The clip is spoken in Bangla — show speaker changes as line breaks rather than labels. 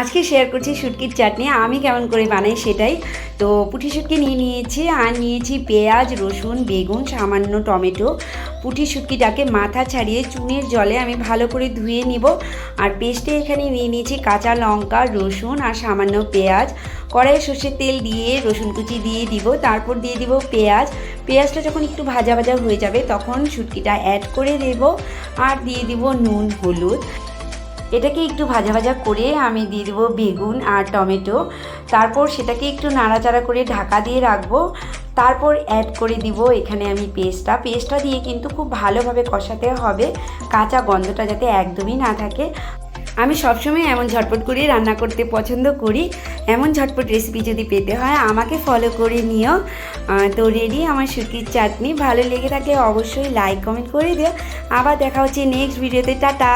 আজকে শেয়ার করছি শুটকির চাটনি। আমি কেমন করে বানাই সেটাই। তো পুঁটি শুটকি নিয়ে নিয়েছি আর নিয়েছি পেঁয়াজ, রসুন, বেগুন, সামান্য টমেটো। পুঁটি শুটকিটাকে মাথা ছাড়িয়ে চুনের জলে আমি ভালো করে ধুয়ে নিব। আর পেস্টে এখানে নিয়ে নিয়েছি কাঁচা লঙ্কা, রসুন আর সামান্য পেঁয়াজ। কড়াই সর্ষের তেল দিয়ে রসুন কুচি দিয়ে দিব। তারপর দিয়ে দিব পেঁয়াজ। পেঁয়াজটা যখন একটু ভাজা ভাজা হয়ে যাবে তখন শুটকিটা অ্যাড করে দেব। আর দিয়ে দিব নুন, হলুদ। এটাকে একটু ভাজা ভাজা করে আমি দিয়ে দেবো বেগুন আর টমেটো। তারপর সেটাকে একটু নাড়াচাড়া করে ঢাকা দিয়ে রাখব। তারপর অ্যাড করে দিব এখানে আমি পেস্টটা। পেস্টটা দিয়ে কিন্তু খুব ভালোভাবে কষাতে হবে। কাঁচা গন্ধটা যাতে একদমই না থাকে। আমি সবসময় এমন ঝটপট করে রান্না করতে পছন্দ করি। এমন ঝটপট রেসিপি যদি পেতে হয়, আমাকে ফলো করে নিও। তো রেডি আমার শুটকির চাটনি। ভালো লেগে থাকে অবশ্যই লাইক কমেন্ট করে দিও। আবার দেখা হচ্ছে নেক্সট ভিডিওতে টাটা!